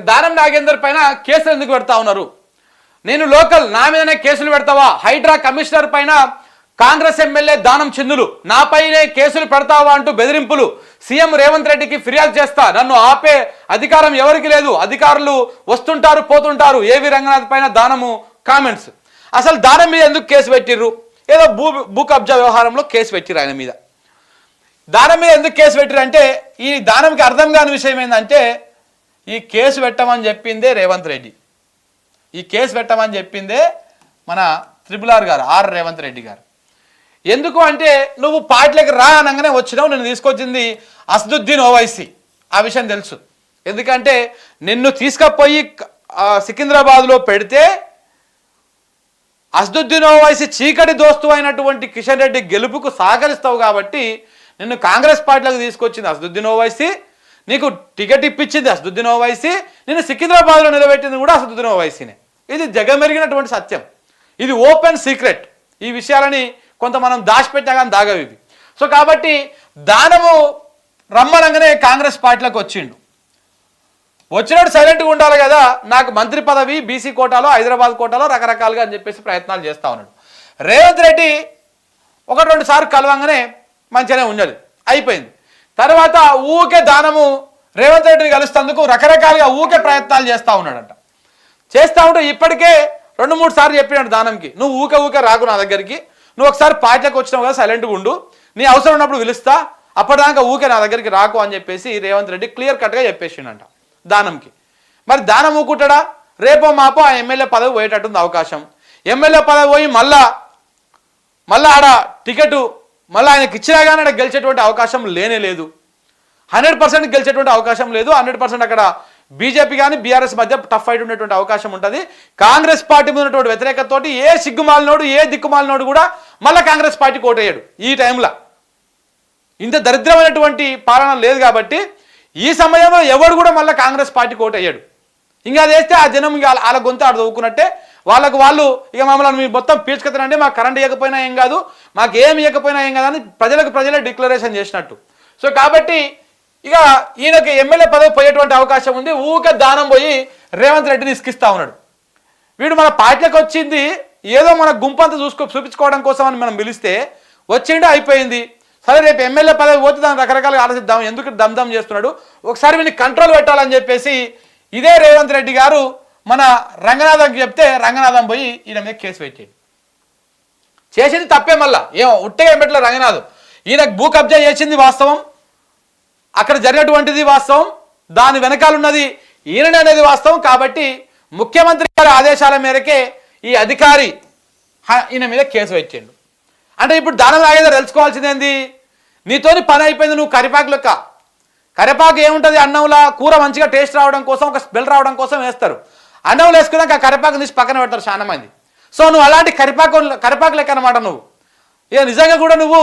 దానం నాగేందర్ పైన కేసులు ఎందుకు పెడతా ఉన్నారు? నేను లోకల్ నా మీదనే కేసులు పెడతావా? హైడ్రా కమిషనర్ పైన కాంగ్రెస్ ఎమ్మెల్యే దానం చిందులు. నాపైనే కేసులు పెడతావా అంటూ బెదిరింపులు. సీఎం రేవంత్ రెడ్డికి ఫిర్యాదు చేస్తా. నన్ను ఆపే అధికారం ఎవరికి లేదు. అధికారులు వస్తుంటారు పోతుంటారు. ఏవి రంగనాథ్ పైన దానము? కామెంట్స్. అసలు దానం మీద ఎందుకు కేసు పెట్టిర్రు? ఏదో భూ భూ కబ్జా వ్యవహారంలో కేసు పెట్టిర్రు ఆయన మీద. దానం మీద ఎందుకు కేసు పెట్టిరంటే ఈ దానంకి అర్థం కాని విషయం ఏంటంటే ఈ కేసు పెట్టమని చెప్పిందే రేవంత్ రెడ్డి. ఈ కేసు పెట్టమని చెప్పిందే మన త్రిపుల్ ఆర్ గారు ఆర్ రేవంత్ రెడ్డి గారు. ఎందుకు అంటే నువ్వు పార్టీలకు రా అనగానే వచ్చినావు నేను తీసుకొచ్చింది అసదుద్దీన్ ఓవైసీ. ఆ విషయం తెలుసు. ఎందుకంటే నిన్ను తీసుకపోయి సికింద్రాబాద్లో పెడితే అసదుద్దీన్ ఓవైసీ చీకటి దోస్తు అయినటువంటి కిషన్ రెడ్డి గెలుపుకు సహకరిస్తావు కాబట్టి నిన్ను కాంగ్రెస్ పార్టీలకు తీసుకొచ్చింది అసదుద్దీన్ ఓవైసీ. నీకు టికెట్ ఇప్పించింది అసదుద్దీన్ ఓవైసీ నేను సికింద్రాబాద్లో నిలబెట్టింది కూడా అసదుద్దీన్ ఓవైసీనే. ఇది జగమెరిగినటువంటి సత్యం. ఇది ఓపెన్ సీక్రెట్. ఈ విషయాలని కొంత మనం దాచిపెట్టా కానీ దాగవి ఇవి. సో కాబట్టి దానము రమ్మనంగానే కాంగ్రెస్ పార్టీలకు వచ్చిండు. వచ్చినట్టు సైలెంట్గా ఉండాలి కదా నాకు మంత్రి పదవి బీసీ కోటాలో హైదరాబాద్ కోటాలో రకరకాలుగా అని చెప్పేసి ప్రయత్నాలు చేస్తా ఉన్నాడు. రేవంత్ రెడ్డి ఒకటి రెండు సార్లు కలవంగానే మంచిగానే ఉన్నది అయిపోయింది. తర్వాత ఊకే దానము రేవంత్ రెడ్డిని కలుస్తందుకు రకరకాలుగా ఊకే ప్రయత్నాలు చేస్తూ ఉన్నాడంట. చేస్తూ ఉంటే ఇప్పటికే రెండు మూడు సార్లు చెప్పినాడు దానంకి నువ్వు ఊకే ఊకే రాకు నా దగ్గరికి నువ్వు ఒకసారి పార్టీలకు వచ్చినావు కదా సైలెంట్గా ఉండు నీ అవసరం ఉన్నప్పుడు పిలుస్తా అప్పటిదాకా ఊకే నా దగ్గరికి రాకు అని చెప్పేసి రేవంత్ రెడ్డి క్లియర్ కట్గా చెప్పేసిండంట దానంకి. మరి దానం ఊకుంటాడా? రేపో మాపో ఆ ఎమ్మెల్యే పదవి పోయేటట్టుంది అవకాశం. ఎమ్మెల్యే పదవి పోయి మళ్ళా మళ్ళీ ఆడ టికెట్ మళ్ళీ ఆయనకి ఇచ్చినా కానీ ఆడ గెలిచేటువంటి అవకాశం లేనే లేదు. హండ్రెడ్ పర్సెంట్ గెలిచేటువంటి అవకాశం లేదు. హండ్రెడ్ పర్సెంట్ అక్కడ బీజేపీ కానీ బీఆర్ఎస్ మధ్య టఫ్ ఫైట్ ఉండేటువంటి అవకాశం ఉంటుంది. కాంగ్రెస్ పార్టీ మీద ఉన్నటువంటి వ్యతిరేకతతోటి ఏ సిగ్గుమాలినోడు ఏ దిక్కుమాలినోడు కూడా మళ్ళీ కాంగ్రెస్ పార్టీ కోటయ్యాడు ఈ టైంలో. ఇంత దరిద్రమైనటువంటి పాలన లేదు కాబట్టి ఈ సమయంలో ఎవడు కూడా మళ్ళీ కాంగ్రెస్ పార్టీ కోటయ్యాడు ఇంకా అది వేస్తే ఆ జనం ఇంకా వాళ్ళ గొంతు ఆడ చదువుకున్నట్టే వాళ్ళకు వాళ్ళు ఇక మమ్మల్ని మీరు మొత్తం పీల్చుకెత్తనంటే మాకు కరెంట్ ఇవ్వకపోయినా ఏం కాదు మాకు ఏమి ఇవ్వకపోయినా ఏం కాదు అని ప్రజలకు ప్రజలే డిక్లరేషన్ చేసినట్టు. సో కాబట్టి ఇక ఈయనకి ఎమ్మెల్యే పదవి పోయేటువంటి అవకాశం ఉంది ఊకే దానం పోయి రేవంత్ రెడ్డిని ఇసుకిస్తా ఉన్నాడు. వీడు మన పార్టీలకు వచ్చింది ఏదో మన గుంపంతా చూసుకో చూపించుకోవడం కోసం అని మనం పిలిస్తే వచ్చిండే అయిపోయింది. సరే రేపు ఎమ్మెల్యే పదవి పోతే దాన్ని రకరకాలుగా ఆలోచిద్దాం ఎందుకు దమ్దమ్ చేస్తున్నాడు? ఒకసారి వీడిని కంట్రోల్ పెట్టాలని చెప్పేసి ఇదే రేవంత్ రెడ్డి గారు మన రంగనాథంకి చెప్తే రంగనాథం పోయి ఈయన మీద కేసు పెట్టేది. చేసింది తప్పే మళ్ళా. ఏమో ఉట్టగా పెట్టలే రంగనాథం. ఈయనకు భూ కబ్జా చేసింది వాస్తవం. అక్కడ జరిగినటువంటిది వాస్తవం. దాని వెనకాల ఉన్నది ఈయననే అనేది వాస్తవం. కాబట్టి ముఖ్యమంత్రి గారి ఆదేశాల మేరకే ఈ అధికారి ఈయన మీద కేసు పెట్టిండు. అంటే ఇప్పుడు దానం లాగేదో తెలుసుకోవాల్సింది ఏంది? నీతోని పని అయిపోయింది నువ్వు కరిపాకు లెక్క. కరిపాకు ఏముంటుంది అన్నంలా? కూర మంచిగా టేస్ట్ రావడం కోసం ఒక స్మెల్ రావడం కోసం వేస్తారు. అన్నం వేసుకున్నాక ఆ కరిపాకు తీసి పక్కన పెడతారు చాలా మంది. సో నువ్వు అలాంటి కరిపాకు కరిపాకు లెక్క అనమాట నువ్వు. ఇక నిజంగా కూడా నువ్వు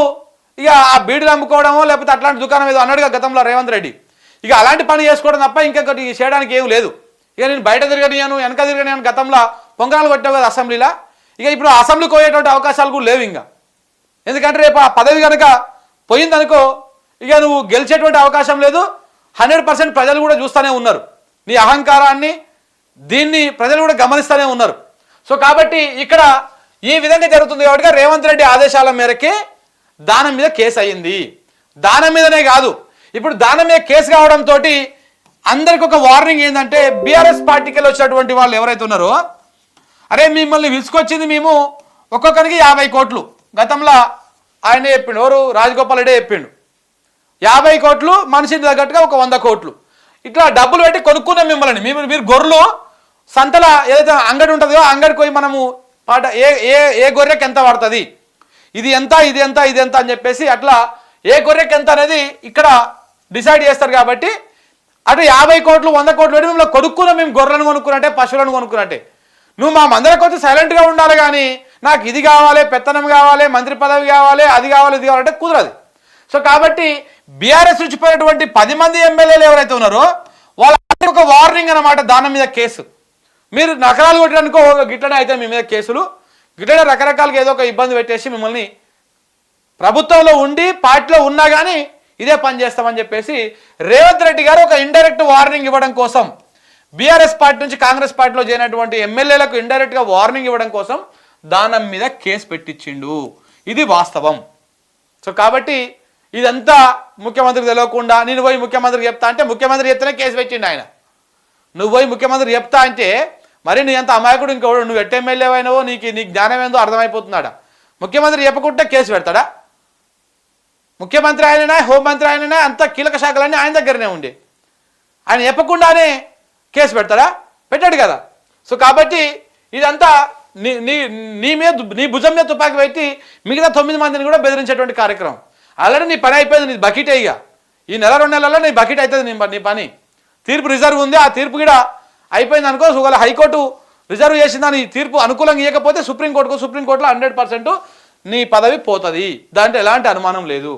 ఇక ఆ బీడీలు అమ్ముకోవడమో లేకపోతే అట్లాంటి దుకాణం ఏదో అన్నాడుగా గతంలో రేవంత్ రెడ్డి. ఇక అలాంటి పని చేసుకోవడం తప్ప ఇంకొకటి చేయడానికి ఏం లేదు. ఇక నేను బయట తిరగనియాను వెనక తిరగనియాను గతంలో పొంగనాలు కొట్టావు కదా అసెంబ్లీలో. ఇక ఇప్పుడు అసెంబ్లీకి పోయేటువంటి అవకాశాలు కూడా లేవు ఇంకా. ఎందుకంటే రేపు ఆ పదవి కనుక పోయిందనుకో ఇక నువ్వు గెలిచేటువంటి అవకాశం లేదు. హండ్రెడ్ పర్సెంట్ ప్రజలు కూడా చూస్తూనే ఉన్నారు. నీ అహంకారాన్ని దీన్ని ప్రజలు కూడా గమనిస్తూనే ఉన్నారు. సో కాబట్టి ఇక్కడ ఈ విధంగా జరుగుతుంది కాబట్టి రేవంత్ రెడ్డి ఆదేశాల మేరకే దానం మీద కేసు అయ్యింది. దానం మీదనే కాదు ఇప్పుడు దానం మీద కేసు కావడంతో అందరికి ఒక వార్నింగ్ ఏంటంటే బీఆర్ఎస్ పార్టీకి వెళ్ళి వచ్చినటువంటి వాళ్ళు ఎవరైతే ఉన్నారో అరే మిమ్మల్ని విసుకొచ్చింది మేము ఒక్కొక్కరికి యాభై కోట్లు. గతంలో ఆయన చెప్పిండు ఎవరు? రాజగోపాల్ రెడ్డి చెప్పిండు. యాభై కోట్లు మనిషిని తగ్గట్టుగా ఒక వంద కోట్లు. ఇట్లా డబ్బులు పెట్టి కొనుక్కున్నాం మిమ్మల్ని. మీరు మీరు గొర్రెలు సంతల ఏదైతే అంగడి ఉంటుందో అంగడికి పోయి మనము పాట ఏ ఏ ఏ గొర్రెకి ఎంత పడుతుంది ఇది ఎంత ఇది ఎంత ఇది ఎంత అని చెప్పేసి అట్లా ఏ గొర్రెకి ఎంత అనేది ఇక్కడ డిసైడ్ చేస్తారు కాబట్టి అటు యాభై కోట్లు వంద కోట్లు పెట్టి మిమ్మల్ని కొనుక్కున్నాం మేము గొర్రెలను కొనుక్కున్నట్టే పశువులను కొనుక్కున్నట్టే. నువ్వు మా మందరికి వచ్చి సైలెంట్గా ఉండాలి కానీ నాకు ఇది కావాలి పెత్తనం కావాలి మంత్రి పదవి కావాలి అది కావాలి ఇది కావాలంటే కుదరదు. సో కాబట్టి బీఆర్ఎస్ వచ్చిపోయినటువంటి పది మంది ఎమ్మెల్యేలు ఎవరైతే ఉన్నారో వాళ్ళ ఒక వార్నింగ్ అనమాట దాని మీద కేసు. మీరు నకరాలు కొట్టడానికో గిట్లనే అయితే మీ మీద కేసులు. గిట్లనే రకరకాలుగా ఏదో ఒక ఇబ్బంది పెట్టేసి మిమ్మల్ని ప్రభుత్వంలో ఉండి పార్టీలో ఉన్నా కానీ ఇదే పని చేస్తామని చెప్పేసి రేవంత్ రెడ్డి గారు ఒక ఇండైరెక్ట్ వార్నింగ్ ఇవ్వడం కోసం బీఆర్ఎస్ పార్టీ నుంచి కాంగ్రెస్ పార్టీలో చేరినటువంటి ఎమ్మెల్యేలకు ఇండైరెక్ట్గా వార్నింగ్ ఇవ్వడం కోసం దానం మీద కేసు పెట్టించిండు. ఇది వాస్తవం. సో కాబట్టి ఇదంతా ముఖ్యమంత్రికి తెలియకుండా నేను పోయి ముఖ్యమంత్రికి చెప్తా అంటే ముఖ్యమంత్రి చెప్తేనే కేసు పెట్టిండు ఆయన. నువ్వు పోయి ముఖ్యమంత్రి చెప్తా అంటే మరి నీ అంత అమాయకుడు ఇంకోడు నువ్వు ఎట్ ఎమ్మెల్యే అయినవో నీకు నీ జ్ఞానం ఏందో అర్థమైపోతున్నాడా? ముఖ్యమంత్రి చెప్పకుంటే కేసు పెడతాడా? ముఖ్యమంత్రి ఆయననే హోంమంత్రి ఆయననే అంత కీలక శాఖలన్నీ ఆయన దగ్గరనే ఉండే. ఆయన చెప్పకుండానే కేసు పెడతాడా? పెట్టాడు కదా. సో కాబట్టి ఇదంతా నీ నీ నీ మీద నీ భుజం మీద తుపాకి పెట్టి మిగతా తొమ్మిది మందిని కూడా బెదిరించేటువంటి కార్యక్రమం. ఆల్రెడీ నీ పని అయిపోయింది నీ బకెట్ ఇక. ఈ నెల రెండు నెలల్లో నీ బకెట్ అవుతుంది నీ నీ పని. తీర్పు రిజర్వ్ ఉంది ఆ తీర్పు కూడా అయిపోయింది అనుకో ఒకవేళ హైకోర్టు రిజర్వ్ చేసిన దాని తీర్పు అనుకూలంగా ఇవ్వకపోతే సుప్రీంకోర్టుకు సుప్రీంకోర్టులో హండ్రెడ్ పర్సెంట్ నీ పదవి పోతుంది. దాంట్లో ఎలాంటి అనుమానం లేదు.